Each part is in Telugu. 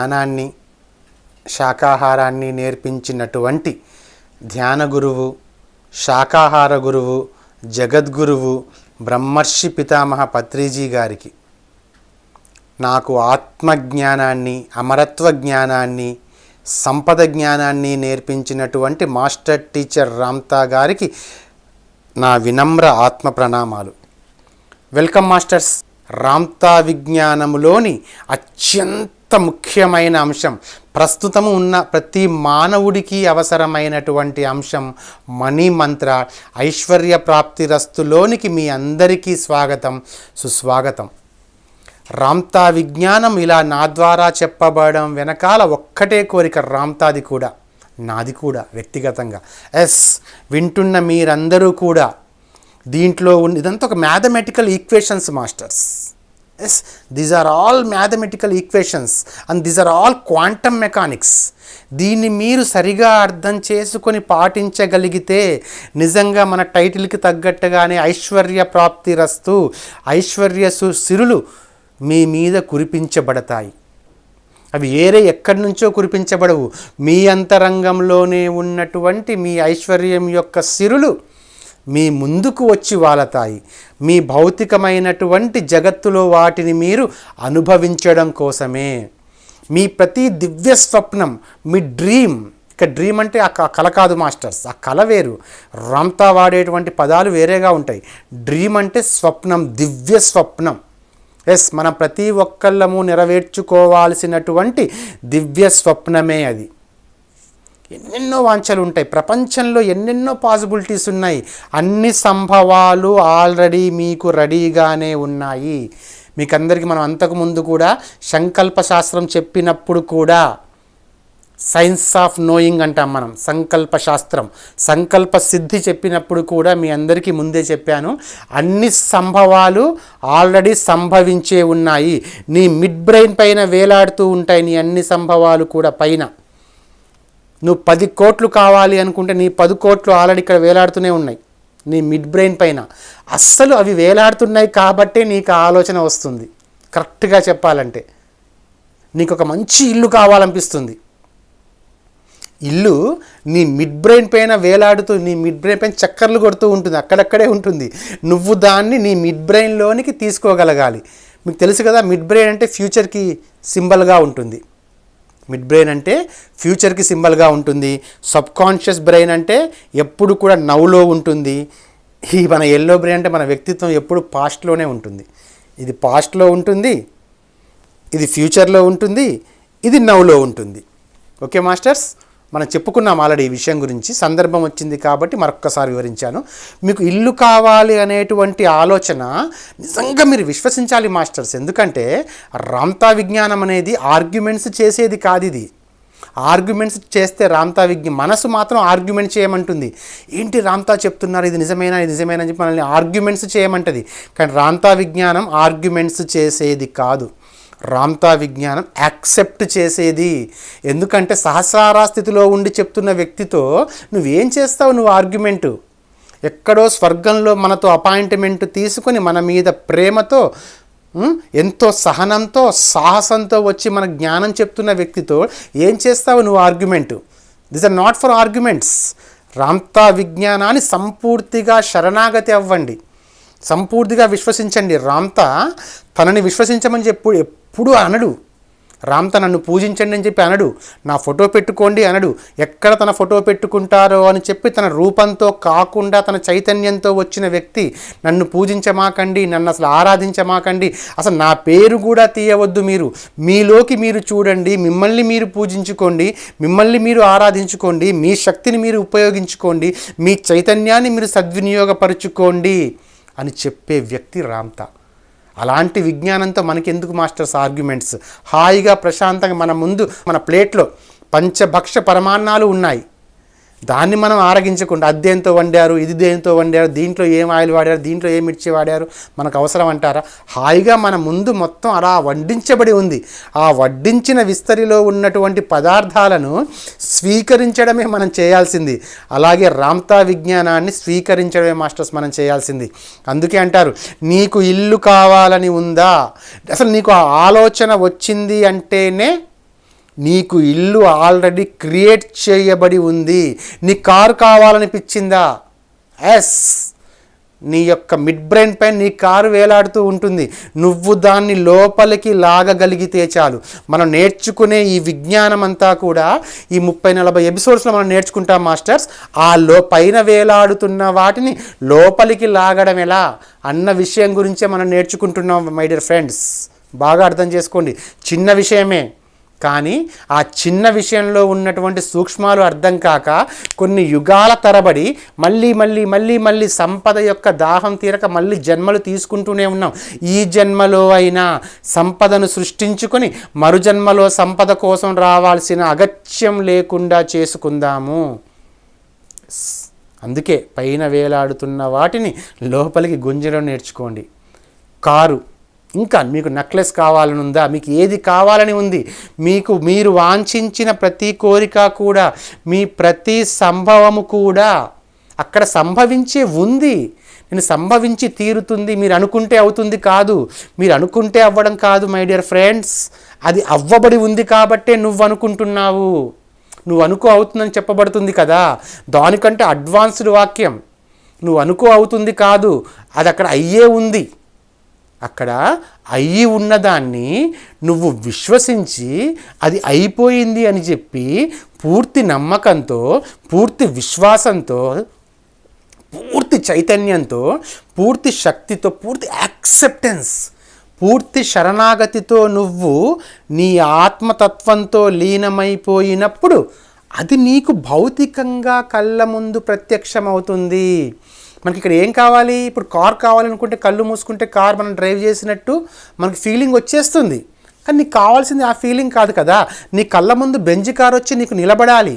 జ్ఞానాన్ని శాకాహారాన్ని నేర్పించినటువంటి ధ్యాన గురువు శాకాహార గురువు జగద్గురువు బ్రహ్మర్షి పితామహ పత్రిజీ గారికి నాకు ఆత్మజ్ఞానాన్ని అమరత్వ జ్ఞానాన్ని సంపద జ్ఞానాన్ని నేర్పించినటువంటి మాస్టర్ టీచర్ రామ్తా గారికి నా వినమ్ర ఆత్మ ప్రణామాలు. Welcome masters. రామ్తా విజ్ఞానములోని అత్యంత ముఖ్యమైన అంశం. ప్రస్తుతము ఉన్న ప్రతి మానవుడికి అవసరమైనటువంటి అంశం మనీ మంత్ర. ఐశ్వర్య ప్రాప్తి రస్తులోనికి మీ అందరికీ స్వాగతం సుస్వాగతం. రామ్తా విజ్ఞానం ఇలా నా ద్వారా చెప్పబడడం వెనకాల ఒక్కటే కోరిక రామ్తాది కూడా నాది కూడా వ్యక్తిగతంగా. ఎస్ వింటున్న మీరందరూ కూడా దీంట్లో ఉన్న ఇదంతా ఒక mathematical equations masters yes these are all mathematical equations and these are all quantum mechanics దీన్ని మీరు సరిగా అర్థం చేసుకొని పాటించగలిగితే నిజంగా మన టైటిల్కి తగ్గట్టుగానే ఐశ్వర్య ప్రాప్తి రస్తు ఐశ్వర్య సు- సిరులు మీ మీద కురిపించబడతాయి. అవి ఏరే ఎక్కడి నుంచో కురిపించబడవు. మీ అంతరంగంలోనే ఉన్నటువంటి మీ ఐశ్వర్యం యొక్క సిరులు మీ ముందుకు వచ్చి వాలతాయి. మీ భౌతికమైనటువంటి జగత్తులో వాటిని మీరు అనుభవించడం కోసమే. మీ ప్రతి దివ్య స్వప్నం మీ డ్రీమ్ ఇక డ్రీమ్ అంటే ఆ కళ కాదు మాస్టర్స్ ఆ కళ వేరు. రామ్తా వాడేటువంటి పదాలు వేరేగా ఉంటాయి. డ్రీమ్ అంటే స్వప్నం దివ్య స్వప్నం. ఎస్ మనం ప్రతి ఒక్కళ్ళము నెరవేర్చుకోవాల్సినటువంటి దివ్య స్వప్నమే అది. ఎన్నెన్నో వాంఛలు ఉంటాయి. ప్రపంచంలో ఎన్నెన్నో పాసిబిలిటీస్ ఉన్నాయి. అన్ని సంభవాలు ఆల్రెడీ మీకు రెడీగానే ఉన్నాయి. మీకు అందరికీ మనం అంతకుముందు కూడా సంకల్ప శాస్త్రం చెప్పినప్పుడు కూడా సైన్స్ ఆఫ్ నోయింగ్ అంటాం మనం. సంకల్ప శాస్త్రం సంకల్ప సిద్ధి చెప్పినప్పుడు కూడా మీ అందరికీ ముందే చెప్పాను. అన్ని సంభవాలు ఆల్రెడీ సంభవించే ఉన్నాయి. నీ మిడ్ బ్రెయిన్ పైన వేలాడుతూ ఉంటాయి నీ అన్ని సంభవాలు కూడా పైన. నువ్వు పది కోట్లు కావాలి అనుకుంటే నీ పది కోట్లు ఆల్రెడీ ఇక్కడ వేలాడుతూనే ఉన్నాయి. నీ మిడ్ బ్రెయిన్ పైన. అస్సలు అవి వేలాడుతున్నాయి కాబట్టే నీకు ఆలోచన వస్తుంది. కరెక్ట్గా చెప్పాలంటే. నీకు ఒక మంచి ఇల్లు కావాలనిపిస్తుంది. ఇల్లు నీ మిడ్ బ్రెయిన్ పైన వేలాడుతూ నీ మిడ్ బ్రెయిన్ పైన చక్కర్లు కొడుతూ ఉంటుంది. అక్కడక్కడే ఉంటుంది. నువ్వు దాన్ని నీ మిడ్ బ్రెయిన్లోనికి తీసుకోగలగాలి. మీకు తెలుసు కదా మిడ్ బ్రెయిన్ అంటే ఫ్యూచర్కి సింబల్గా ఉంటుంది. మిడ్ బ్రెయిన్ అంటే ఫ్యూచర్కి సింబల్గా ఉంటుంది. సబ్ కాన్షియస్ బ్రెయిన్ అంటే ఎప్పుడు కూడా నవ్లో ఉంటుంది. ఈ మన ఎల్లో బ్రెయిన్ అంటే మన వ్యక్తిత్వం ఎప్పుడు పాస్ట్లోనే ఉంటుంది. ఇది పాస్ట్లో ఉంటుంది. ఇది ఫ్యూచర్లో ఉంటుంది. ఇది నవ్లో ఉంటుంది. Okay masters? మనం చెప్పుకున్నాం ఆల్రెడీ ఈ విషయం గురించి. సందర్భం వచ్చింది కాబట్టి మరొక్కసారి వివరించాను. మీకు ఇల్లు కావాలి అనేటువంటి ఆలోచన నిజంగా మీరు విశ్వసించాలి మాస్టర్స్. ఎందుకంటే రామ్తా విజ్ఞానం అనేది ఆర్గ్యుమెంట్స్ చేసేది కాదు ఇది. ఆర్గ్యుమెంట్స్ చేస్తే రామ్తా విజ్ఞ మనసు మాత్రం ఆర్గ్యుమెంట్ చేయమంటుంది. ఏంటి రామ్తా చెప్తున్నారు? ఇది నిజమేనా? ఇది నిజమేనా అని చెప్పి మనల్ని ఆర్గ్యుమెంట్స్ చేయమంటది. కానీ రామ్తా విజ్ఞానం ఆర్గ్యుమెంట్స్ చేసేది కాదు. రామ్తా విజ్ఞానం యాక్సెప్ట్ చేసేది. ఎందుకంటే సహస్రారా స్థితిలో ఉండి చెప్తున్న వ్యక్తితో నువ్వేం చేస్తావు నువ్వు ఆర్గ్యుమెంటు? ఎక్కడో స్వర్గంలో మనతో అపాయింట్మెంట్ తీసుకొని మన మీద ప్రేమతో ఎంతో సహనంతో సాహసంతో వచ్చి మన జ్ఞానం చెప్తున్న వ్యక్తితో ఏం చేస్తావు నువ్వు argument? This are not for arguments Ramtha విజ్ఞానాన్ని సంపూర్తిగా శరణాగతి అవ్వండి. సంపూర్తిగా విశ్వసించండి. రామ్తా తనని విశ్వసించమని చెప్పు ఎప్పుడు అనడు. రామ్త నన్ను పూజించండి అని చెప్పి అనడు. నా ఫోటో పెట్టుకోండి అనడు. ఎక్కడ తన ఫోటో పెట్టుకుంటారో అని చెప్పి తన రూపంతో కాకుండా తన చైతన్యంతో వచ్చిన వ్యక్తి నన్ను పూజించమాకండి నన్ను అసలు ఆరాధించమాకండి. అసలు నా పేరు కూడా తీయవద్దు మీరు. మీలోకి మీరు చూడండి మిమ్మల్ని మీరు పూజించుకోండి మిమ్మల్ని మీరు ఆరాధించుకోండి మీ శక్తిని మీరు ఉపయోగించుకోండి మీ చైతన్యాన్ని మీరు సద్వినియోగపరుచుకోండి అని చెప్పే వ్యక్తి రామ్తా. అలాంటి విజ్ఞానంతో మనకెందుకు మాస్టర్స్ ఆర్గ్యుమెంట్స్? హాయిగా ప్రశాంతంగా మన ముందు మన ప్లేట్లో పంచభక్ష పరమాన్నాలు ఉన్నాయి. దాన్ని మనం ఆరగించకుండా అది దేంతో వండారు ఇది దేంతో వండారు దీంట్లో ఏం ఆయిల్ వాడారు దీంట్లో ఏం మిర్చి వాడారు మనకు అవసరం అంటారా? హాయిగా మన ముందు మొత్తం అలా వడ్డించబడి ఉంది. ఆ వడ్డించిన విస్తరిలో ఉన్నటువంటి పదార్థాలను స్వీకరించడమే మనం చేయాల్సింది. అలాగే రామ్తా విజ్ఞానాన్ని స్వీకరించడమే మాస్టర్స్ మనం చేయాల్సింది. అందుకే అంటారు నీకు ఇల్లు కావాలని ఉందా? అసలు నీకు ఆ ఆలోచన వచ్చింది అంటేనే నీకు ఇల్లు ఆల్రెడీ క్రియేట్ చేయబడి ఉంది. నీ కారు కావాలనిపించిందా? ఎస్. నీ యొక్క మిడ్ బ్రెయిన్ పైన నీ కారు వేలాడుతూ ఉంటుంది. నువ్వు దాన్ని లోపలికి లాగగలిగితే చాలు. మనం నేర్చుకునే ఈ విజ్ఞానం అంతా కూడా ఈ ముప్పై నలభై ఎపిసోడ్స్లో మనం నేర్చుకుంటాం మాస్టర్స్. ఆ లో పైన వేలాడుతున్న వాటిని లోపలికి లాగడం ఎలా? అన్న విషయం గురించే మనం నేర్చుకుంటున్నాం మై డియర్ ఫ్రెండ్స్. బాగా అర్థం చేసుకోండి. చిన్న విషయమే. కానీ ఆ చిన్న విషయంలో ఉన్నటువంటి సూక్ష్మాలు అర్థం కాక కొన్ని యుగాల తరబడి మళ్ళీ మళ్ళీ మళ్ళీ మళ్ళీ సంపద యొక్క దాహం తీరక మళ్ళీ జన్మలు తీసుకుంటూనే ఉన్నాం. ఈ జన్మలో అయినా సంపదను సృష్టించుకొని మరుజన్మలో సంపద కోసం రావాల్సిన అగత్యం లేకుండా చేసుకుందాము. అందుకే పైన వేలాడుతున్న వాటిని లోపలికి గుంజడం నేర్చుకోండి. కారు ఇంకా మీకు నెక్లెస్ కావాలని ఉందా? మీకు ఏది కావాలని ఉంది? మీకు మీరు వాంఛించిన ప్రతి కోరిక కూడా మీ ప్రతి సంభవము కూడా అక్కడ సంభవించే ఉంది. నేను సంభవించి తీరుతుంది మీరు అనుకుంటే అవుతుంది కాదు. మీరు అనుకుంటే అవ్వడం కాదు మై డియర్ ఫ్రెండ్స్ అది అవ్వబడి ఉంది కాబట్టే నువ్వు అనుకుంటున్నావు. నువ్వు అనుకో అవుతుందని చెప్పబడుతుంది కదా. దానికంటే అడ్వాన్స్డ్ వాక్యం. నువ్వు అనుకో అవుతుంది కాదు. అది అక్కడ అయ్యే ఉంది. అక్కడ అయ్యి ఉన్నదాన్ని నువ్వు విశ్వసించి అది అయిపోయింది అని చెప్పి పూర్తి నమ్మకంతో పూర్తి విశ్వాసంతో పూర్తి చైతన్యంతో పూర్తి శక్తితో పూర్తి యాక్సెప్టెన్స్ పూర్తి శరణాగతితో నువ్వు నీ ఆత్మతత్వంతో లీనమైపోయినప్పుడు అది నీకు భౌతికంగా కళ్ళ ముందు ప్రత్యక్షమవుతుంది. మనకి ఇక్కడ ఏం కావాలి? ఇప్పుడు కార్ కావాలనుకుంటే కళ్ళు మూసుకుంటే కార్ మనం డ్రైవ్ చేసినట్టు మనకి ఫీలింగ్ వచ్చేస్తుంది. కానీ నీకు కావాల్సింది ఆ ఫీలింగ్ కాదు కదా. నీ కళ్ళ ముందు బెంజ్ కార్ వచ్చి నీకు నిలబడాలి.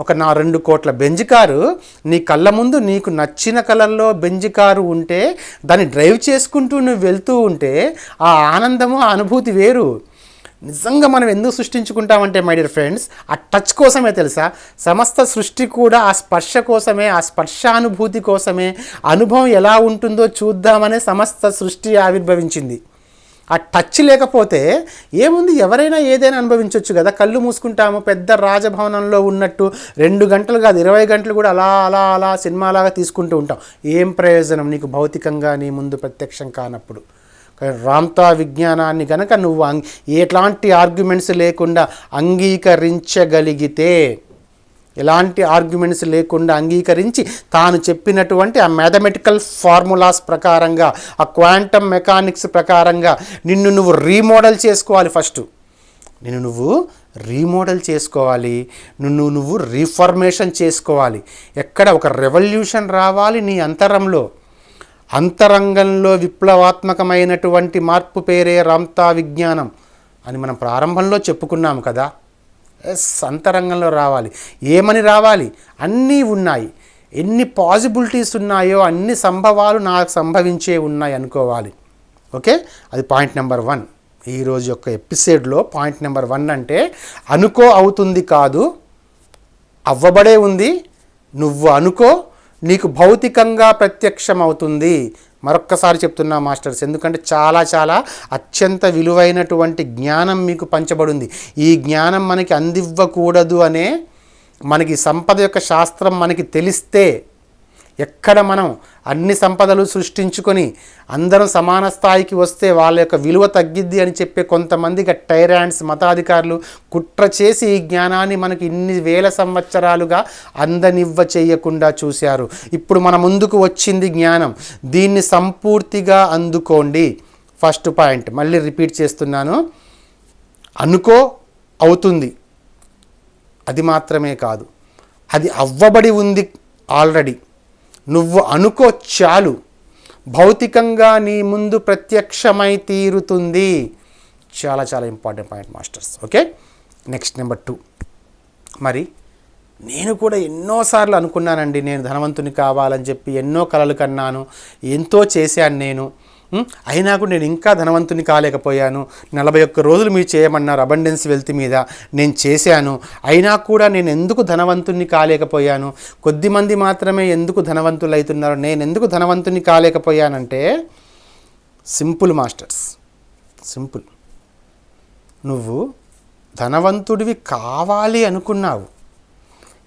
ఒక నా రెండు కోట్ల బెంజ్ కారు నీ కళ్ళ ముందు నీకు నచ్చిన కలర్లో బెంజ్ కారు ఉంటే దాన్ని డ్రైవ్ చేసుకుంటూ నువ్వు వెళ్తూ ఉంటే ఆ ఆనందము ఆ అనుభూతి వేరు. నిజంగా మనం ఎందుకు సృష్టించుకుంటామంటే మై డియర్ ఫ్రెండ్స్ ఆ టచ్ కోసమే తెలుసా? సమస్త సృష్టి కూడా ఆ స్పర్శ కోసమే ఆ స్పర్శానుభూతి కోసమే. అనుభవం ఎలా ఉంటుందో చూద్దామనే సమస్త సృష్టి ఆవిర్భవించింది. ఆ టచ్ లేకపోతే ఏముంది? ఎవరైనా ఏదైనా అనుభవించవచ్చు కదా? కళ్ళు మూసుకుంటాము పెద్ద రాజభవనంలో ఉన్నట్టు రెండు గంటలు కాదు ఇరవై గంటలు కూడా అలా అలా అలా సినిమాలాగా తీసుకుంటూ ఉంటాం. ఏం ప్రయోజనం నీకు భౌతికంగా నీ ముందు ప్రత్యక్షం కానప్పుడు? రామ్తా విజ్ఞానాన్ని కనుక నువ్వు ఎట్లాంటి ఆర్గ్యుమెంట్స్ లేకుండా అంగీకరించగలిగితే ఎలాంటి ఆర్గ్యుమెంట్స్ లేకుండా అంగీకరించి తాను చెప్పినటువంటి ఆ మ్యాథమెటికల్ ఫార్ములాస్ ప్రకారంగా ఆ క్వాంటమ్ మెకానిక్స్ ప్రకారంగా నిన్ను నువ్వు రీమోడల్ చేసుకోవాలి ఫస్ట్. నిన్ను నువ్వు రీమోడల్ చేసుకోవాలి. నిన్ను నువ్వు రీఫర్మేషన్ చేసుకోవాలి. ఎక్కడ ఒక రెవల్యూషన్ రావాలి నీ అంతరంలో. అంతరంగంలో విప్లవాత్మకమైనటువంటి మార్పు పేరే రామ్తా విజ్ఞానం అని మనం ప్రారంభంలో చెప్పుకున్నాము కదా. ఎస్ అంతరంగంలో రావాలి. ఏమని రావాలి? అన్నీ ఉన్నాయి. ఎన్ని పాసిబిలిటీస్ ఉన్నాయో అన్ని సంభవాలు నాకు సంభవించే ఉన్నాయి అనుకోవాలి. ఓకే? అది పాయింట్ నెంబర్ వన్. ఈరోజు యొక్క ఎపిసోడ్లో పాయింట్ నెంబర్ వన్ అంటే అనుకో అవుతుంది కాదు అవ్వబడే ఉంది నువ్వు అనుకో నీకు భౌతికంగా ప్రత్యక్షమవుతుంది. మరొక్కసారి చెప్తున్నా మాస్టర్స్ ఎందుకంటే చాలా చాలా అత్యంత విలువైనటువంటి జ్ఞానం మీకు పంచబడింది. ఈ జ్ఞానం మనకి అందివ్వకూడదు అనే మనకి సంపద యొక్క శాస్త్రం మనకి తెలిస్తే ఎక్కడ మనం అన్ని సంపదలు సృష్టించుకొని అందరం సమాన స్థాయికి వస్తే వాళ్ళ యొక్క విలువ తగ్గిద్ది అని చెప్పే కొంతమందిగా టైరాండ్స్ మతాధికారులు కుట్ర చేసి ఈ జ్ఞానాన్ని మనకి ఇన్ని వేల సంవత్సరాలుగా అందనివ్వ చేయకుండా చూశారు. ఇప్పుడు మన ముందుకు వచ్చింది జ్ఞానం. దీన్ని సంపూర్తిగా అందుకోండి. ఫస్ట్ పాయింట్ మళ్ళీ రిపీట్ చేస్తున్నాను. అనుకో అవుతుంది. అది మాత్రమే కాదు. అది అవ్వబడి ఉంది ఆల్రెడీ నువ్వు అనుకో చాలు. భౌతికంగా నీ ముందు ప్రత్యక్షమై తీరుతుంది. చాలా చాలా important point masters. Okay? Next number two. మరి నేను కూడా ఎన్నోసార్లు అనుకున్నానండి నేను ధనవంతుని కావాలని చెప్పి ఎన్నో కలలు కన్నాను ఎంతో చేశాను నేను. అయినా కూడా నేను ఇంకా ధనవంతుని కాలేకపోయాను. నలభై ఒక్క రోజులు మీరు చేయమన్నారు అబండెన్స్ వెల్త్ మీద. నేను చేశాను. అయినా కూడా నేను ఎందుకు ధనవంతుని కాలేకపోయాను? కొద్దిమంది మాత్రమే ఎందుకు ధనవంతులు అవుతున్నారు నేను ఎందుకు ధనవంతుని కాలేకపోయానంటే సింపుల్ మాస్టర్స్. సింపుల్. నువ్వు ధనవంతుడివి కావాలి అనుకున్నావు.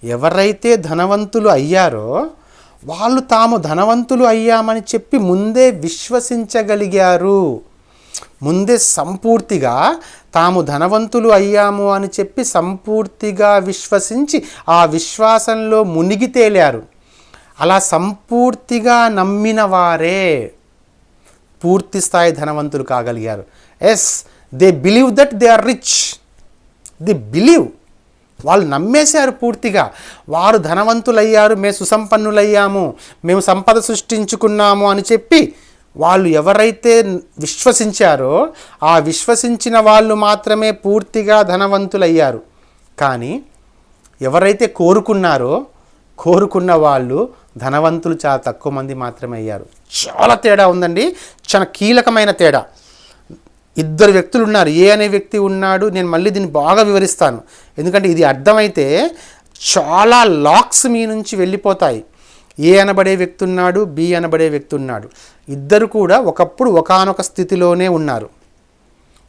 ఎవరైతే ధనవంతులు అయ్యారో వాళ్ళు తాము ధనవంతులు అయ్యామని చెప్పి ముందే విశ్వసించగలిగారు. ముందే సంపూర్తిగా తాము ధనవంతులు అయ్యాము అని చెప్పి సంపూర్తిగా విశ్వసించి ఆ విశ్వాసంలో మునిగి తేలారు. అలా సంపూర్తిగా నమ్మిన వారే పూర్తి స్థాయి ధనవంతులు కాగలిగారు. Yes they believe that they are rich the believe వాళ్ళు నమ్మేశారు పూర్తిగా. వారు ధనవంతులయ్యారు మేము సుసంపన్నులయ్యాము మేము సంపద సృష్టించుకున్నాము అని చెప్పి వాళ్ళు ఎవరైతే విశ్వసించారో ఆ విశ్వసించిన వాళ్ళు మాత్రమే పూర్తిగా ధనవంతులయ్యారు. కానీ ఎవరైతే కోరుకున్నారో కోరుకున్న వాళ్ళు ధనవంతులు చాలా తక్కువ మంది మాత్రమే అయ్యారు. చాలా తేడా ఉందండి. చాలా కీలకమైన తేడా. ఇద్దరు వ్యక్తులు ఉన్నారు. ఏ అనే వ్యక్తి ఉన్నాడు నేను మళ్ళీ దీన్ని బాగా వివరిస్తాను. ఎందుకంటే ఇది అర్థమైతే చాలా లాక్స్ మీ నుంచి వెళ్ళిపోతాయి. ఏ అనబడే వ్యక్తి ఉన్నాడు బి అనబడే వ్యక్తి ఉన్నాడు. ఇద్దరు కూడా ఒకప్పుడు ఒకానొక స్థితిలోనే ఉన్నారు.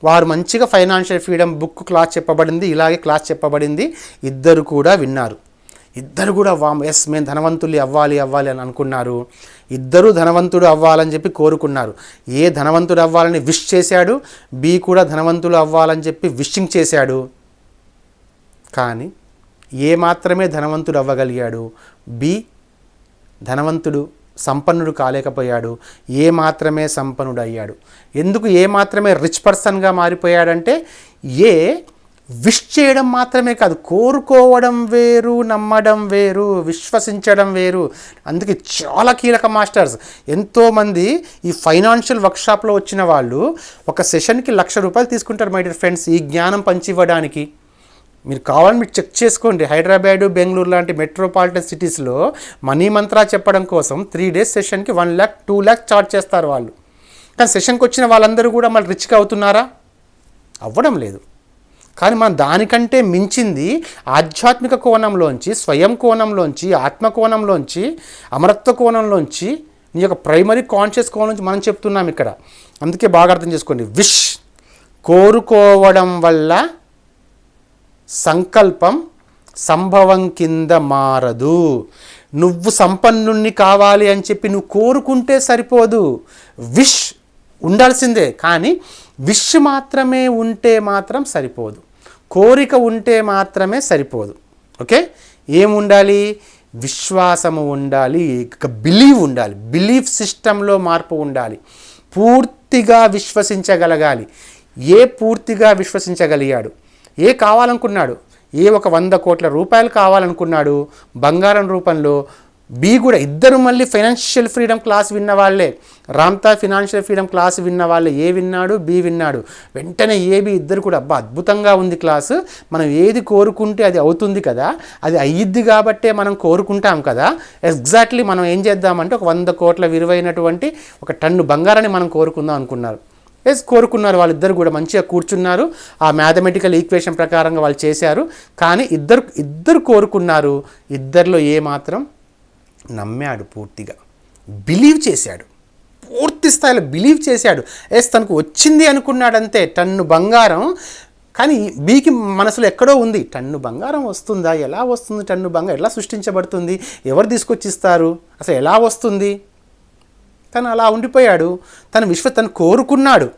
వారు మంచిగా ఫైనాన్షియల్ ఫ్రీడమ్ బుక్ క్లాస్ చెప్పబడింది ఇలాగే క్లాస్ చెప్పబడింది. ఇద్దరు కూడా విన్నారు. ఇద్దరు కూడా వా ఎస్ మేము ధనవంతులు అవ్వాలి అవ్వాలి అని అనుకున్నారు. ఇద్దరు ధనవంతుడు అవ్వాలని చెప్పి కోరుకున్నారు. ఏ ధనవంతుడు అవ్వాలని విష్ చేశాడు బి కూడా ధనవంతులు అవ్వాలని చెప్పి విషింగ్ చేశాడు. కానీ ఏ మాత్రమే ధనవంతుడు అవ్వగలిగాడు బి ధనవంతుడు సంపన్నుడు కాలేకపోయాడు ఏ మాత్రమే సంపన్నుడు అయ్యాడు ఎందుకు ఏ మాత్రమే రిచ్ పర్సన్గా మారిపోయాడంటే ఏ విష్ చేయడం మాత్రమే కాదు కోరుకోవడం వేరు నమ్మడం వేరు విశ్వసించడం వేరు. అందుకే చాలా కీలక మాస్టర్స్. ఎంతోమంది ఈ ఫైనాన్షియల్ వర్క్షాప్లో వచ్చిన వాళ్ళు ఒక సెషన్కి లక్ష రూపాయలు తీసుకుంటారు మై డియర్ ఫ్రెండ్స్ ఈ జ్ఞానం పంచివ్వడానికి. మీరు కావాలని మీరు చెక్ చేసుకోండి. హైదరాబాదు బెంగళూరు లాంటి మెట్రోపాలిటన్ సిటీస్లో మనీ మంత్రా చెప్పడం కోసం three days సెషన్కి one lakh two lakh charge చేస్తారు వాళ్ళు. కానీ సెషన్కి వచ్చిన వాళ్ళందరూ కూడా మళ్ళీ రిచ్గా అవుతున్నారా? అవ్వడం లేదు. కానీ మనం దానికంటే మించింది ఆధ్యాత్మిక కోణంలోంచి స్వయం కోణంలోంచి ఆత్మ కోణంలోంచి అమరత్వ కోణంలోంచి నీ యొక్క ప్రైమరీ కాన్షియస్ కోణం నుంచి మనం చెప్తున్నాం ఇక్కడ. అందుకే బాగా అర్థం చేసుకోండి. విష్ కోరుకోవడం వల్ల సంకల్పం సంభవం కింద మారదు. నువ్వు సంపన్నుణ్ణి కావాలి అని చెప్పి నువ్వు కోరుకుంటే సరిపోదు. విష్ ఉండాల్సిందే. కానీ విష్ మాత్రమే ఉంటే మాత్రం సరిపోదు. కోరిక ఉంటే మాత్రమే సరిపోదు. ఓకే? ఏముండాలి విశ్వాసము ఉండాలి ఇక బిలీవ్ ఉండాలి. బిలీఫ్ సిస్టంలో మార్పు ఉండాలి. పూర్తిగా విశ్వసించగలగాలి. ఏ పూర్తిగా విశ్వసించగలిగాడు? ఏ కావాలనుకున్నాడు? ఏ ఒక వంద కోట్ల రూపాయలు కావాలనుకున్నాడు? బంగారం రూపంలో బి కూడా ఇద్దరు మళ్ళీ ఫైనాన్షియల్ ఫ్రీడమ్ క్లాస్ విన్న వాళ్ళే రామ్తా ఫినాన్షియల్ ఫ్రీడమ్ క్లాస్ విన్న వాళ్ళే ఏ విన్నాడు? బి విన్నాడు. వెంటనే ఏబి ఇద్దరు కూడా అబ్బా అద్భుతంగా ఉంది క్లాసు మనం ఏది కోరుకుంటే అది అవుతుంది కదా. అది అయ్యిద్ది కాబట్టే మనం కోరుకుంటాం కదా. ఎగ్జాక్ట్లీ మనం ఏం చేద్దామంటే ఒక వంద కోట్ల విలువైనటువంటి ఒక టన్ను బంగారాన్ని మనం కోరుకుందాం అనుకున్నారు. ఎస్ కోరుకున్నారు. వాళ్ళిద్దరు కూడా మంచిగా కూర్చున్నారు. ఆ మ్యాథమెటికల్ ఈక్వేషన్ ప్రకారంగా వాళ్ళు చేశారు. కానీ ఇద్దరు ఇద్దరు కోరుకున్నారు. ఇద్దరిలో ఏ మాత్రం నమ్మాడు పూర్తిగా. బిలీవ్ చేశాడు. పూర్తి స్థాయిలో బిలీవ్ చేశాడు. ఎస్ తనకు వచ్చింది అనుకున్నాడు అంతే టన్ను బంగారం. కానీ బీకి మనసులో ఎక్కడో ఉంది టన్ను బంగారం వస్తుందా ఎలా వస్తుంది టన్ను బంగారం ఎలా సృష్టించబడుతుంది ఎవరు తీసుకొచ్చిస్తారు అసలు ఎలా వస్తుంది? తను అలా ఉండిపోయాడు. తను విశ్వ తను కోరుకున్నాడు.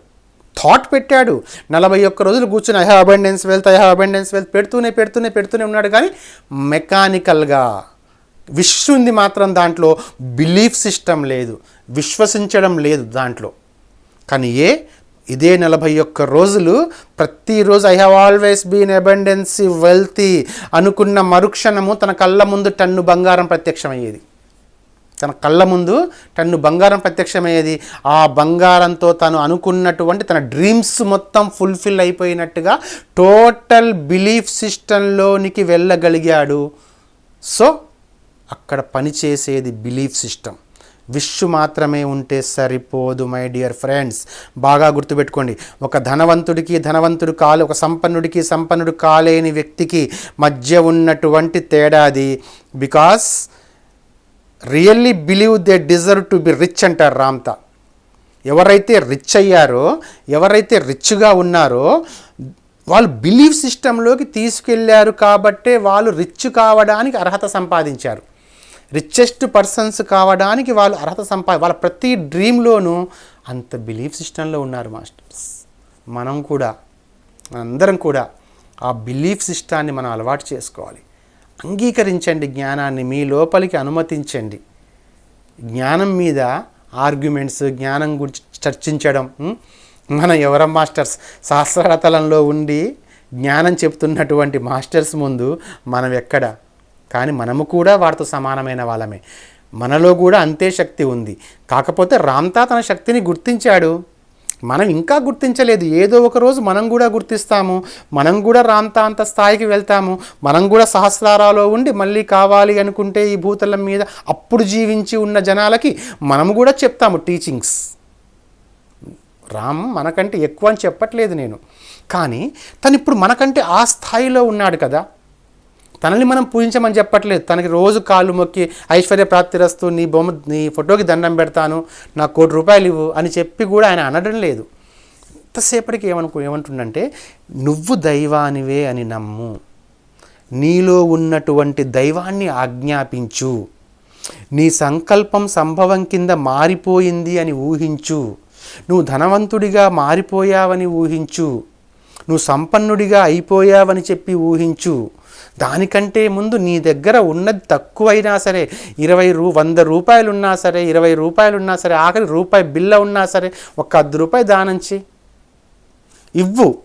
థాట్ పెట్టాడు. నలభై ఒక్క రోజులు కూర్చుని I have abundance wealth I have abundance wealth పెడుతూనే పెడుతూనే పెడుతూనే ఉన్నాడు. కానీ మెకానికల్గా విష్ ఉంది మాత్రం దాంట్లో బిలీఫ్ సిస్టమ్ లేదు విశ్వసించడం లేదు దాంట్లో. కానీ ఏ ఇదే నలభై ఒక్క రోజులు ప్రతిరోజు I have always been abundancy wealthy అనుకున్న మరుక్షణము తన కళ్ళ ముందు టన్ను బంగారం ప్రత్యక్షమయ్యేది. తన కళ్ళ ముందు టన్ను బంగారం ప్రత్యక్షమయ్యేది. ఆ బంగారంతో తను అనుకున్నటువంటి తన డ్రీమ్స్ మొత్తం ఫుల్ఫిల్ అయిపోయినట్టుగా టోటల్ బిలీఫ్ సిస్టంలోనికి వెళ్ళగలిగాడు. సో అక్కడ పనిచేసేది బిలీఫ్ సిస్టమ్. విష్ మాత్రమే ఉంటే సరిపోదు మై డియర్ ఫ్రెండ్స్. బాగా గుర్తుపెట్టుకోండి ఒక ధనవంతుడికి ధనవంతుడు కాలే ఒక సంపన్నుడికి సంపన్నుడు కాలేని వ్యక్తికి మధ్య ఉన్నటువంటి తేడాది because really believe they deserve to be rich అంటారు రామ్తా. ఎవరైతే రిచ్ అయ్యారో ఎవరైతే రిచ్గా ఉన్నారో వాళ్ళు బిలీఫ్ సిస్టంలోకి తీసుకెళ్ళారు కాబట్టే వాళ్ళు రిచ్ కావడానికి అర్హత సంపాదించారు. రిచెస్ట్ పర్సన్స్ కావడానికి వాళ్ళు అర్హత సంపా వాళ్ళ ప్రతి డ్రీమ్లోనూ అంత బిలీఫ్ సిస్టంలో ఉన్నారు మాస్టర్స్ మనం కూడా అందరం కూడా ఆ బిలీఫ్ సిస్టాన్ని మనం అలవాటు చేసుకోవాలి. అంగీకరించండి జ్ఞానాన్ని మీ లోపలికి అనుమతించండి. జ్ఞానం మీద ఆర్గ్యుమెంట్స్ జ్ఞానం గురించి చర్చించడం మన ఎవరం మాస్టర్స్ శాస్త్రతలంలో ఉండి జ్ఞానం చెప్తున్నటువంటి మాస్టర్స్ ముందు మనం ఎక్కడ కానీ మనము కూడా వారితో సమానమైన వాళ్ళమే. మనలో కూడా అంతే శక్తి ఉంది. కాకపోతే రామ్తా తన శక్తిని గుర్తించాడు. మనం ఇంకా గుర్తించలేదు. ఏదో ఒక రోజు మనం కూడా గుర్తిస్తాము. మనం కూడా రాంతా అంత స్థాయికి వెళ్తాము. మనం కూడా సహస్రారాలో ఉండి మళ్ళీ కావాలి అనుకుంటే ఈ భూతలం మీద అప్పుడు జీవించి ఉన్న జనాలకి మనము కూడా చెప్తాము టీచింగ్స్ రామ్ మనకంటే ఎక్కువ అని చెప్పట్లేదు నేను. కానీ తను ఇప్పుడు మనకంటే ఆ స్థాయిలో ఉన్నాడు కదా. తనని మనం పూజించమని చెప్పట్లేదు. తనకి రోజు కాళ్ళు మొక్కి ఐశ్వర్య ప్రాప్తిరస్తూ నీ బొమ్మ నీ ఫోటోకి దండం పెడతాను నాకు కోటి రూపాయలు ఇవ్వు అని చెప్పి కూడా ఆయన అనడం లేదు. ఎంతసేపటికి ఏమనుకో ఏమంటుండంటే నువ్వు దైవానివే అని నమ్ము. నీలో ఉన్నటువంటి దైవాన్ని ఆజ్ఞాపించు. నీ సంకల్పం సంభవం కింద మారిపోయింది అని ఊహించు. నువ్వు ధనవంతుడిగా మారిపోయావని ఊహించు. నువ్వు సంపన్నుడిగా అయిపోయావని చెప్పి ఊహించు. దానికంటే ముందు నీ దగ్గర ఉన్నది తక్కువైనా సరే ఇరవై రూ వంద రూపాయలు ఉన్నా సరే ఇరవై రూపాయలు ఉన్నా సరే ఆఖరి రూపాయి బిల్ల ఉన్నా సరే ఒక అర్ధ రూపాయి దానంచి ఇవ్వు.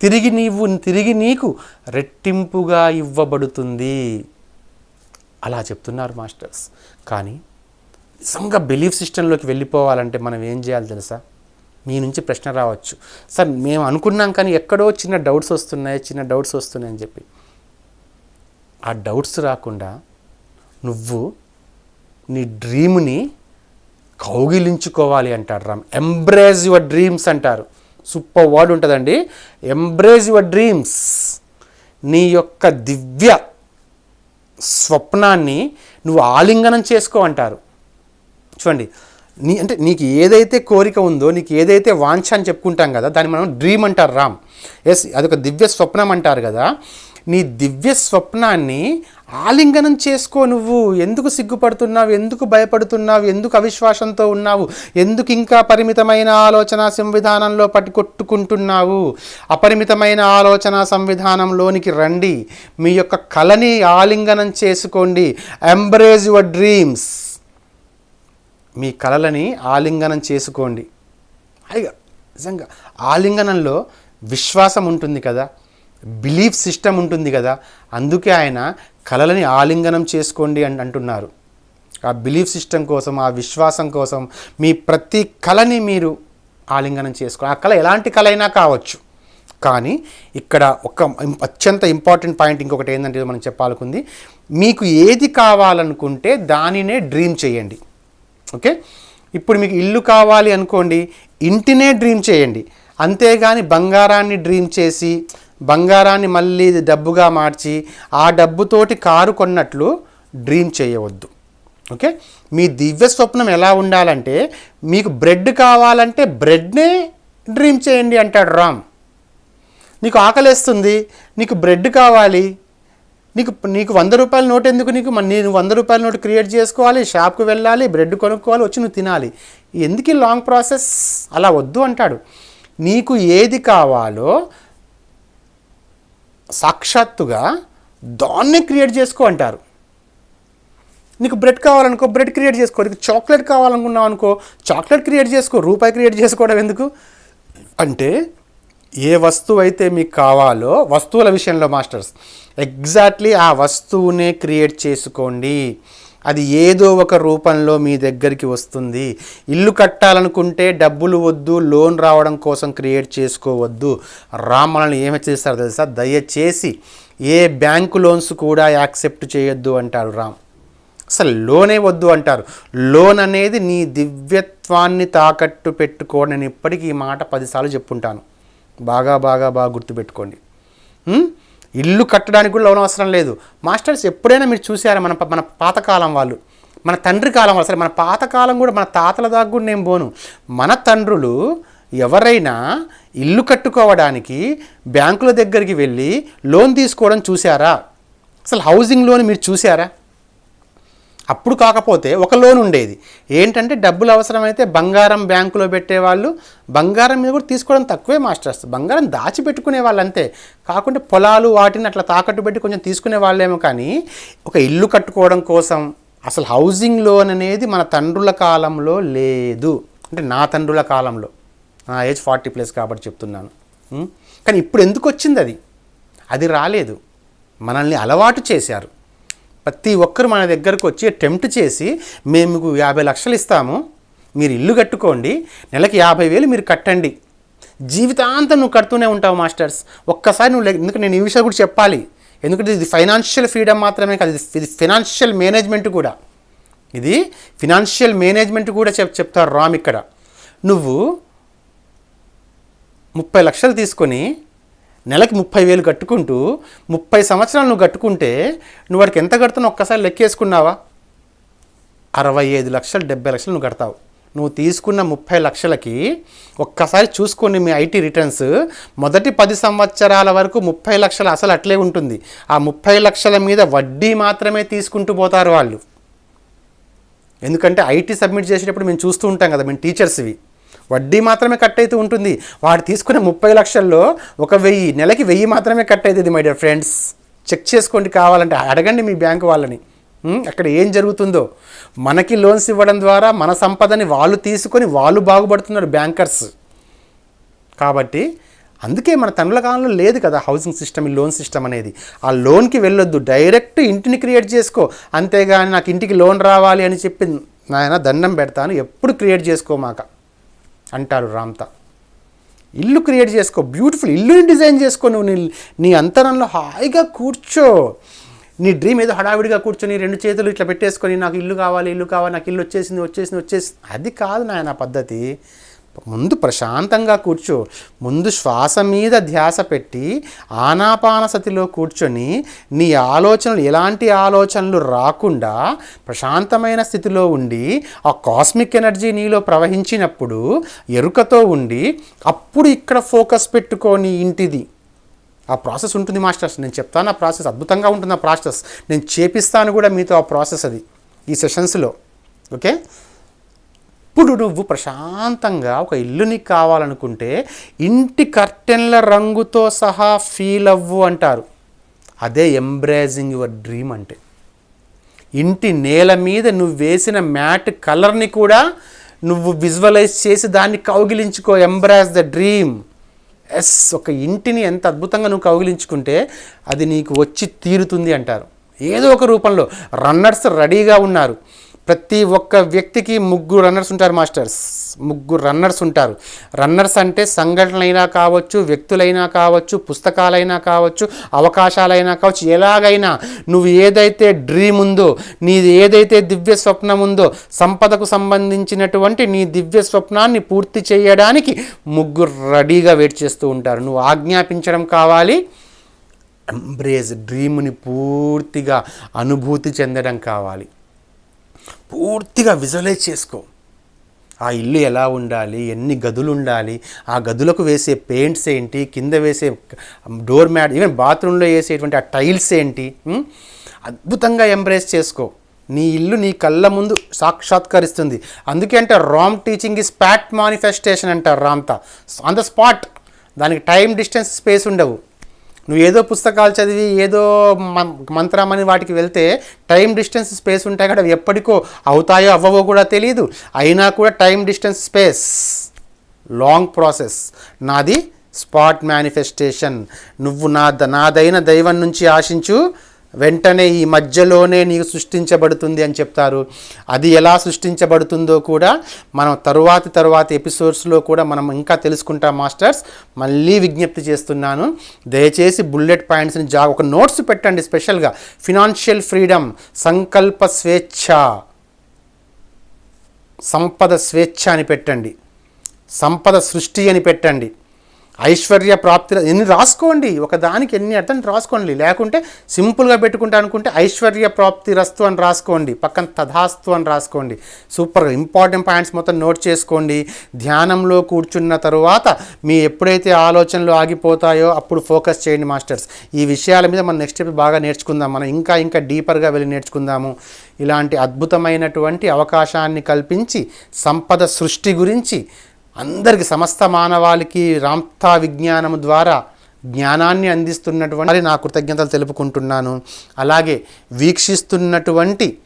తిరిగి నీవు తిరిగి నీకు రెట్టింపుగా ఇవ్వబడుతుంది. అలా చెప్తున్నారు మాస్టర్స్. కానీ నిజంగా బిలీఫ్ సిస్టంలోకి వెళ్ళిపోవాలంటే మనం ఏం చేయాలి తెలుసా? మీ నుంచి ప్రశ్న రావచ్చు. సార్ మేము అనుకున్నాం కానీ ఎక్కడో చిన్న డౌట్స్ వస్తున్నాయి చిన్న డౌట్స్ వస్తున్నాయని చెప్పి. ఆ డౌట్స్ రాకుండా నువ్వు నీ డ్రీమ్ని కౌగిలించుకోవాలి అంటారు రామ్. ఎంబ్రేజ్ యువర్ డ్రీమ్స్ అంటారు. సూపర్ వర్డ్ ఉంటుందండి. ఎంబ్రేజ్ యువర్ డ్రీమ్స్ నీ యొక్క దివ్య స్వప్నాన్ని నువ్వు ఆలింగనం చేసుకో అంటారు. చూడండి నీ అంటే నీకు ఏదైతే కోరిక ఉందో నీకు ఏదైతే వాంఛ అని చెప్పుకుంటాం కదా దాన్ని మనం డ్రీమ్ అంటారు రామ్. ఎస్ అదొక దివ్య స్వప్నం అంటారు కదా. నీ దివ్య స్వప్నాన్ని ఆలింగనం చేసుకో నువ్వు. ఎందుకు సిగ్గుపడుతున్నావు? ఎందుకు భయపడుతున్నావు? ఎందుకు అవిశ్వాసంతో ఉన్నావు? ఎందుకు ఇంకా పరిమితమైన ఆలోచన సంవిధానంలో పట్టుకొట్టుకుంటున్నావు? అపరిమితమైన ఆలోచన సంవిధానంలోనికి రండి. మీ యొక్క కళని ఆలింగనం చేసుకోండి. ఎంబ్రేజ్ యువర్ డ్రీమ్స్ మీ కళలని ఆలింగనం చేసుకోండి. హాయిగా నిజంగా ఆలింగనంలో విశ్వాసం ఉంటుంది కదా? బిలీఫ్ సిస్టమ్ ఉంటుంది కదా అందుకే ఆయన కళలని ఆలింగనం చేసుకోండి అని అంటున్నారు. ఆ బిలీఫ్ సిస్టమ్ కోసం ఆ విశ్వాసం కోసం మీ ప్రతి కళని మీరు ఆలింగనం చేసుకోండి ఆ కళ ఎలాంటి కళ అయినా కావచ్చు. కానీ ఇక్కడ ఒక అత్యంత ఇంపార్టెంట్ పాయింట్ ఇంకొకటి ఏంటంటే మనం చెప్పాలనుకుంది మీకు ఏది కావాలనుకుంటే దానినే డ్రీమ్ చేయండి. ఓకే? ఇప్పుడు మీకు ఇల్లు కావాలి అనుకోండి ఇంటినే డ్రీమ్ చేయండి. అంతేగాని బంగారాన్ని డ్రీమ్ చేసి బంగారాన్ని మళ్ళీ డబ్బుగా మార్చి ఆ డబ్బుతోటి కారు కొన్నట్లు డ్రీమ్ చేయవద్దు. ఓకే? మీ దివ్య స్వప్నం ఎలా ఉండాలంటే మీకు బ్రెడ్ కావాలంటే బ్రెడ్నే డ్రీమ్ చేయండి అంటాడు రామ్. నీకు ఆకలేస్తుంది? నీకు బ్రెడ్ కావాలి? నీకు నీకు వంద రూపాయల నోట్ ఎందుకు నీకు? నేను వంద రూపాయల నోట్ క్రియేట్ చేసుకోవాలి షాప్కి వెళ్ళాలి బ్రెడ్ కొనుక్కోవాలి వచ్చి నువ్వు తినాలి. ఎందుకు లాంగ్ ప్రాసెస్? అలా వద్దు అంటాడు. నీకు ఏది కావాలో సాక్షాత్తుగా దాన్నే క్రియేట్ చేసుకో అంటారు. నీకు బ్రెడ్ కావాలనుకో బ్రెడ్ క్రియేట్ చేసుకో నీకు చాక్లెట్ కావాలనుకున్నావు అనుకో చాక్లెట్ క్రియేట్ చేసుకో రూపాయి క్రియేట్ చేసుకోవడం ఎందుకు? అంటే ఏ వస్తువు అయితే మీకు కావాలో వస్తువుల విషయంలో మాస్టర్స్ ఎగ్జాక్ట్లీ ఆ వస్తువునే క్రియేట్ చేసుకోండి. అది ఏదో ఒక రూపంలో మీ దగ్గరికి వస్తుంది. ఇల్లు కట్టాలనుకుంటే డబ్బులు వద్దు లోన్ రావడం కోసం క్రియేట్ చేసుకోవద్దు. రామ్ ఏమి చేస్తారు తెలుసా? దయచేసి ఏ బ్యాంకు లోన్స్ కూడా యాక్సెప్ట్ చేయొద్దు అంటారు రామ్. అసలు లోనే వద్దు అంటారు. లోన్ అనేది నీ దివ్యత్వాన్ని తాకట్టు పెట్టుకోండి నేను ఇప్పటికీ ఈ మాట పదిసార్లు చెప్పుంటాను. బాగా బాగా బాగా గుర్తుపెట్టుకోండి. ఇల్లు కట్టడానికి కూడా లోన్ అవసరం లేదు. మాస్టర్స్ ఎప్పుడైనా మీరు చూసారా మన మన పాతకాలం వాళ్ళు? మన తండ్రి కాలం వాళ్ళు. సరే మన పాతకాలం కూడా మన తాతల దాకా కూడా నేను పోను. మన తండ్రులు ఎవరైనా ఇల్లు కట్టుకోవడానికి బ్యాంకుల దగ్గరికి వెళ్ళి లోన్ తీసుకోవడం చూసారా అసలు హౌసింగ్ లోన్ మీరు చూసారా అప్పుడు కాకపోతే ఒక లోన్ ఉండేది. ఏంటంటే డబ్బులు అవసరమైతే బంగారం బ్యాంకులో పెట్టేవాళ్ళు బంగారం మీద కూడా తీసుకోవడం తక్కువే మాస్టర్స్. బంగారం దాచిపెట్టుకునే వాళ్ళు అంతే. కాకుండా పొలాలు వాటిని అట్లా తాకట్టు పెట్టి కొంచెం తీసుకునే వాళ్ళేమో కానీ ఒక ఇల్లు కట్టుకోవడం కోసం అసలు హౌసింగ్ లోన్ అనేది మన తండ్రుల కాలంలో లేదు. అంటే నా తండ్రుల కాలంలో. నా ఏజ్ ఫార్టీ ప్లస్ కాబట్టి చెప్తున్నాను. కానీ ఇప్పుడు ఎందుకు వచ్చింది అది? అది రాలేదు. మనల్ని అలవాటు చేశారు. ప్రతి ఒక్కరు మన దగ్గరకు వచ్చి అటెంప్ట్ చేసి మేము మీకు యాభై లక్షలు ఇస్తాము మీరు ఇల్లు కట్టుకోండి నెలకి యాభై వేలు మీరు కట్టండి. జీవితాంతం నువ్వు కడుతూనే ఉంటావు మాస్టర్స్. ఒక్కసారి నువ్వు ఎందుకంటే నేను ఈ విషయాలు కూడా చెప్పాలి. ఎందుకంటే ఇది ఫైనాన్షియల్ ఫ్రీడమ్ మాత్రమే కాదు ఇది ఇది ఫినాన్షియల్ మేనేజ్మెంట్ కూడా. ఇది ఫినాన్షియల్ మేనేజ్మెంట్ కూడా చెప్ చెప్తారు రామ్ ఇక్కడ. నువ్వు ముప్పై లక్షలు తీసుకొని నెలకి ముప్పై వేలు కట్టుకుంటూ ముప్పై సంవత్సరాలు నువ్వు కట్టుకుంటే నువ్వు వాడికి ఎంత కడుతున్నావు ఒక్కసారి లెక్కేసుకున్నావా? అరవై ఐదు లక్షలు డెబ్బై లక్షలు నువ్వు కడతావు. నువ్వు తీసుకున్న ముప్పై లక్షలకి ఒక్కసారి చూసుకోండి మీ ఐటీ రిటర్న్స్. మొదటి పది సంవత్సరాల వరకు ముప్పై లక్షలు అసలు అట్లే ఉంటుంది. ఆ ముప్పై లక్షల మీద వడ్డీ మాత్రమే తీసుకుంటూ పోతారు వాళ్ళు. ఎందుకంటే ఐటీ సబ్మిట్ చేసేటప్పుడు మేము చూస్తూ ఉంటాం కదా మేము టీచర్స్వి. వడ్డీ మాత్రమే కట్ అవుతూ ఉంటుంది. వాడు తీసుకునే ముప్పై లక్షల్లో ఒక వెయ్యి నెలకి వెయ్యి మాత్రమే కట్ అవుతుంది మై డియర్ ఫ్రెండ్స్ చెక్ చేసుకోండి కావాలంటే అడగండి మీ బ్యాంకు వాళ్ళని. అక్కడ ఏం జరుగుతుందో. మనకి లోన్స్ ఇవ్వడం ద్వారా మన సంపదని వాళ్ళు తీసుకొని వాళ్ళు బాగుపడుతున్నారు బ్యాంకర్స్. కాబట్టి అందుకే మన తండ్రుల కాలంలో లేదు కదా హౌసింగ్ సిస్టమ్ ఈ లోన్ సిస్టమ్ అనేది. ఆ లోన్కి వెళ్ళొద్దు డైరెక్ట్ ఇంటిని క్రియేట్ చేసుకో. అంతేగాని నాకు ఇంటికి లోన్ రావాలి అని చెప్పి నాయన దండం పెడతాను ఎప్పుడు క్రియేట్ చేసుకోమాక. అంటారు రామ్తా. ఇల్లు క్రియేట్ చేసుకో బ్యూటిఫుల్ ఇల్లుని డిజైన్ చేసుకో నువ్వు నీ నీ అంతరంలో హాయిగా కూర్చో. నీ డ్రీమ్ ఏదో హడావిడిగా కూర్చొని రెండు చేతులు ఇట్లా పెట్టేసుకొని నాకు ఇల్లు కావాలి ఇల్లు కావాలి నాకు ఇల్లు వచ్చేసింది వచ్చేసింది వచ్చేసింది. అది కాదు నాయన పద్ధతి. ముందు ప్రశాంతంగా కూర్చో. ముందు శ్వాస మీద ధ్యాస పెట్టి ఆనాపానసతిలో కూర్చొని నీ ఆలోచనలు ఎలాంటి ఆలోచనలు రాకుండా ప్రశాంతమైన స్థితిలో ఉండి ఆ కాస్మిక్ ఎనర్జీ నీలో ప్రవహించినప్పుడు ఎరుకతో ఉండి అప్పుడు ఇక్కడ ఫోకస్ పెట్టుకొని ఇంటిది. ఆ ప్రాసెస్ ఉంటుంది మాస్టర్స్. నేను చెప్తాను ఆ ప్రాసెస్ అద్భుతంగా ఉంటుంది ఆ ప్రాసెస్. నేను చేపిస్తాను కూడా మీతో ఆ ప్రాసెస్ అది ఈ సెషన్స్లో. ఓకే? ఇప్పుడు నువ్వు ప్రశాంతంగా ఒక ఇల్లు నీకు కావాలనుకుంటే ఇంటి కర్టెన్ల రంగుతో సహా ఫీల్ అవ్వు అంటారు. అదే ఎంబ్రేజింగ్ యువర్ డ్రీమ్ అంటే. ఇంటి నేల మీద నువ్వు వేసిన మ్యాట్ కలర్ని కూడా నువ్వు విజువలైజ్ చేసి దాన్ని కౌగిలించుకో. ఎంబ్రాస్ ద డ్రీమ్ ఎస్ ఒక ఇంటిని ఎంత అద్భుతంగా నువ్వు కౌగిలించుకుంటే అది నీకు వచ్చి తీరుతుంది అంటారు. ఏదో ఒక రూపంలో. రన్నర్స్ రెడీగా ఉన్నారు. ప్రతి ఒక్క వ్యక్తికి ముగ్గురు రన్నర్స్ ఉంటారు మాస్టర్స్ ముగ్గురు రన్నర్స్ ఉంటారు. రన్నర్స్ అంటే సంఘటనలైనా కావచ్చు వ్యక్తులైనా కావచ్చు పుస్తకాలైనా కావచ్చు అవకాశాలైనా కావచ్చు ఎలాగైనా నువ్వు ఏదైతే డ్రీమ్ ఉందో నీది ఏదైతే దివ్య స్వప్నం ఉందో సంపదకు సంబంధించినటువంటి నీ దివ్య స్వప్నాన్ని పూర్తి చేయడానికి ముగ్గురు రెడీగా వెయిట్ చేస్తూ ఉంటారు. నువ్వు ఆజ్ఞాపించడం కావాలి. ఎంబ్రేజ్ డ్రీమ్ని పూర్తిగా అనుభూతి చెందడం కావాలి. పూర్తిగా విజువలైజ్ చేసుకో. ఆ ఇల్లు ఎలా ఉండాలి? ఎన్ని గదులు ఉండాలి? ఆ గదులకు వేసే పెయింట్స్ ఏంటి? కింద వేసే డోర్ మ్యాట్ ఈవెన్ బాత్రూంలో వేసేటువంటి ఆ టైల్స్ ఏంటి? అద్భుతంగా ఎంబ్రేస్ చేసుకో. నీ ఇల్లు నీ కళ్ళ ముందు సాక్షాత్కరిస్తుంది. అందుకే అంటే Ram teaching is Pat manifestation అంటారు రామ్తా ఆన్ ద స్పాట్. దానికి టైం డిస్టెన్స్ స్పేస్ ఉండవు. నువ్వు ఏదో పుస్తకాలు చదివి ఏదో మం- మంత్రమని వాటికి వెళ్తే టైం డిస్టెన్స్ స్పేస్ ఉంటాయి కదా అవి ఎప్పటికో అవుతాయో అవ్వవో కూడా తెలియదు అయినా కూడా time distance space long process. నాది స్పాట్ మేనిఫెస్టేషన్ నువ్వు నా ద- నాదైన దైవం నుంచి ఆశించు వెంటనే ఈ మధ్యలోనే నీకు సృష్టించబడుతుంది అని చెప్తారు. అది ఎలా సృష్టించబడుతుందో కూడా మనం తరువాతి తరువాతి ఎపిసోడ్స్లో కూడా మనం ఇంకా తెలుసుకుంటాం మాస్టర్స్. మళ్ళీ విజ్ఞప్తి చేస్తున్నాను. దయచేసి బుల్లెట్ పాయింట్స్ని జా ఒక నోట్స్ పెట్టండి స్పెషల్గా. ఫినాన్షియల్ ఫ్రీడమ్ సంకల్ప స్వేచ్ఛ. సంపద స్వేచ్ఛ అని పెట్టండి. సంపద సృష్టి అని పెట్టండి. ఐశ్వర్య ప్రాప్తి ఎన్ని రాసుకోండి ఒక దానికి ఎన్ని అర్థం రాసుకోండి. లేకుంటే సింపుల్గా పెట్టుకుంటా అనుకుంటే ఐశ్వర్య ప్రాప్తి రస్తు అని రాసుకోండి పక్కన తథాస్తు అని రాసుకోండి. సూపర్గా ఇంపార్టెంట్ పాయింట్స్ మొత్తం నోట్ చేసుకోండి. ధ్యానంలో కూర్చున్న తరువాత మీ ఎప్పుడైతే ఆలోచనలు ఆగిపోతాయో అప్పుడు ఫోకస్ చేయండి మాస్టర్స్. ఈ విషయాల మీద మనం నెక్స్ట్ స్టెప్ బాగా నేర్చుకుందాం. మనం ఇంకా ఇంకా డీపర్గా వెళ్ళి నేర్చుకుందాము. ఇలాంటి అద్భుతమైనటువంటి అవకాశాన్ని కల్పించి సంపద సృష్టి గురించి అందరికి సమస్త మానవాళికి రామ్తా విజ్ఞానము ద్వారా జ్ఞానాన్ని అందిస్తున్నటువంటి నా కృతజ్ఞతలు తెలుపుకుంటున్నాను. అలాగే వీక్షిస్తున్నటువంటి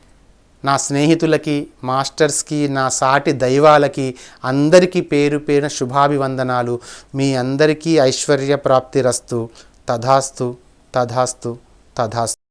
నా స్నేహితులకి మాస్టర్స్కి నా సాటి దైవాలకి అందరికీ పేరు పేరున శుభాభివందనాలు. మీ అందరికీ ఐశ్వర్య ప్రాప్తి రస్తు. తథాస్తు తథాస్తు తథాస్తు.